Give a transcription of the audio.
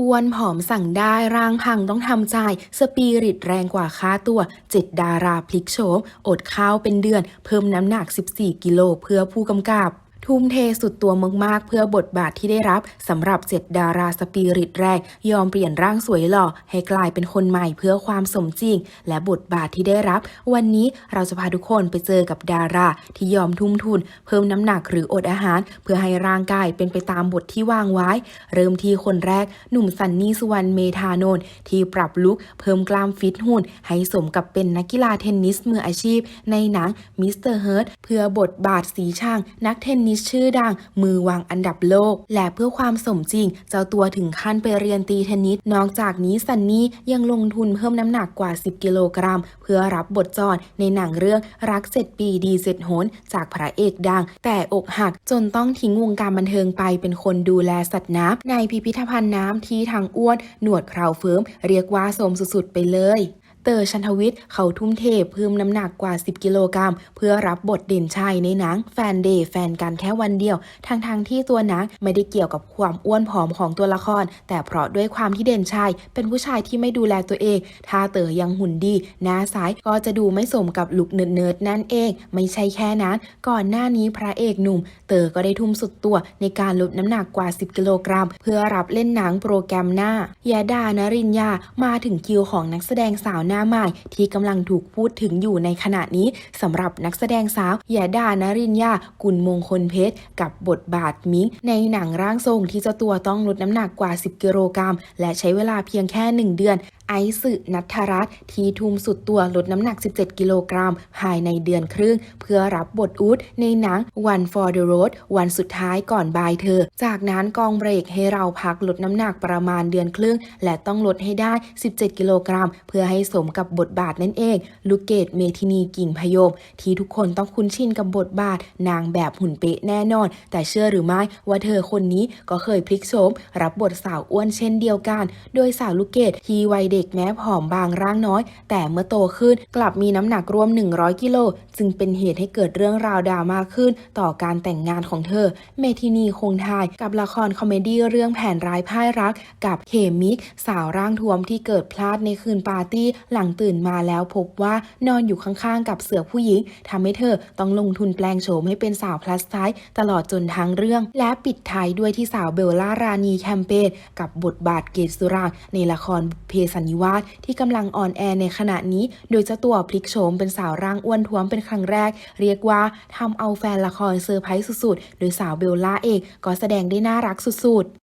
อ้วนผอมสั่งได้ร่างพังต้องทำใจ สปีริตแรงกว่าค่าตัวเจ็ดดาราพลิกโฉมอดข้าวเป็นเดือน เพิ่มน้ำหนัก 14 กิโลเพื่อผู้กำกับ ทุ่มเทสุดตัวมากๆ เพื่อบทบาทที่ได้รับสำหรับเจ็ดดาราสปีริตแรก ยอมเปลี่ยนร่างสวยหล่อ ให้กลายเป็นคนใหม่เพื่อความสมจริง และบทบาทที่ได้รับ วันนี้เราจะพาทุกคนไปเจอกับดารา ที่ยอมทุ่มทุน เพิ่มน้ำหนักหรืออดอาหาร เพื่อให้ร่างกายเป็นไปตามบทที่วางไว้ เริ่มที่คนแรกหนุ่มสันนี่สุวรรณเมธานนท์ที่ปรับลุคเพิ่มกล้ามฟิตหุ่น ให้สมกับเป็นนักกีฬาเทนนิสมืออาชีพ ในหนังมิสเตอร์เฮิร์ตเพื่อบทบาทสีช่างนักเทนนิสชื่อดัง มือวางอันดับโลก และเพื่อความสมจริง เจ้าตัวถึงขั้นไปเรียนตีเทนนิส นอกจากนี้สันนี่ยังลงทุนเพิ่มน้ำหนักกว่า 10 กิโลกรัม เพื่อรับบทจอนในหนังเรื่องรักเจ็ดปีดีเจ็ดโหนจากพระเอกดัง แต่อกหักจนต้องทิ้งวงการบันเทิงไปเป็นคนดูแลสัตว์น้ำในพิพิธภัณฑ์น้ำที่ทางอ้วนหนวดเคราวเฟิร์มเรียกว่าสมสุดๆไปเลย เตอร์ชันทวิทย์เขาทุ่มเทเพิ่มน้ำหนักกว่า 10 กิโลกรัม เพื่อรับบทเด่นชัยในหนัง แฟนเดย์แฟนกันแค่วันเดียวทั้งทางที่ตัวหนังไม่ได้เกี่ยวกับความอ้วนผอมของตัวละคร แต่เพราะด้วยความที่เด่นชัยเป็นผู้ชายที่ไม่ดูแลตัวเอง ถ้าเต๋อยังหุ่นดี หน้าซ้ายก็จะดูไม่สมกับลุคเนิร์ดๆนั่นเอง ไม่ใช่แค่นั้น ก่อนหน้านี้พระเอกหนุ่ม เต๋อก็ได้ทุ่มสุดตัวในการลดน้ำหนักกว่า 10 กิโลกรัม เพื่อรับเล่นหนังโปรแกรมหน้ายาดานรินยามาถึงคิวของนักแสดงสาวหน้าใหม่ ที่กำลังถูกพูดถึงอยู่ในขณะนี้สำหรับนักแสดงสาว ยาดานรินยากุลมงคลเพชร กับบทบาทมิง ในหนังร่างทรงที่เจ้าตัวต้องลดน้ำหนักกว่า 10 กิโลกรัม และใช้เวลาเพียงแค่ 1 เดือนไอซ์สึนัทรัตน์ที่ทุ่มสุดตัวลดน้ำหนัก 17 กิโลกรัม ภายในเดือนครึ่ง เพื่อรับบทอูดในหนัง One for the Road วันสุดท้ายก่อนบายเธอ จากนั้นกองเบรกให้เราพักลดน้ำหนักประมาณเดือนครึ่ง และต้องลดให้ได้ 17 กิโลกรัม เพื่อให้สมกับบทบาทนั่นเอง ลูกเกดเมทินีกิ่งพยม ที่ทุกคนต้องคุ้นชินกับบทบาท นางแบบหุ่นเป๊ะแน่นอน แต่เชื่อหรือไม่ว่าเธอคนนี้ก็เคยพลิกโฉมรับบทสาวอ้วนเช่นเดียวกัน โดยสาวลูกเกดที่วัยเด็กแม้ผอมบางร่างน้อย แต่เมื่อโตขึ้นกลับมีน้ำหนักรวม 100 กิโลจึงเป็นเหตุให้เกิดเรื่องราวดราม่าขึ้น ต่อการแต่งงานของเธอ เมทินีคงทายกับละครคอมเมดี้เรื่องแผนร้ายพ่ายรัก กับเคมิก สาวร่างทวมที่เกิดพลาดในคืนปาร์ตี้ หลังตื่นมาแล้วพบว่านอนอยู่ข้างๆ กับเสือผู้หญิงทำให้เธอต้องลงทุนแปลงโฉมให้เป็นสาวพลัสไซส์ตลอดจนทั้งเรื่อง และปิดท้ายด้วยที่สาวเบลล่ารานีแคมเปญกับบทบาทเกศสุรางในละครเพสันนิวาสที่กำลังออนแอร์ในขณะนี้ โดยเจ้าตัวพลิกโฉมเป็นสาวร่างอ้วนท้วมเป็นครั้งแรก เรียกว่าทำเอาแฟนละครเซอร์ไพรส์สุดๆ โดยสาวเบลล่าเอกก็แสดงได้น่ารักสุดๆ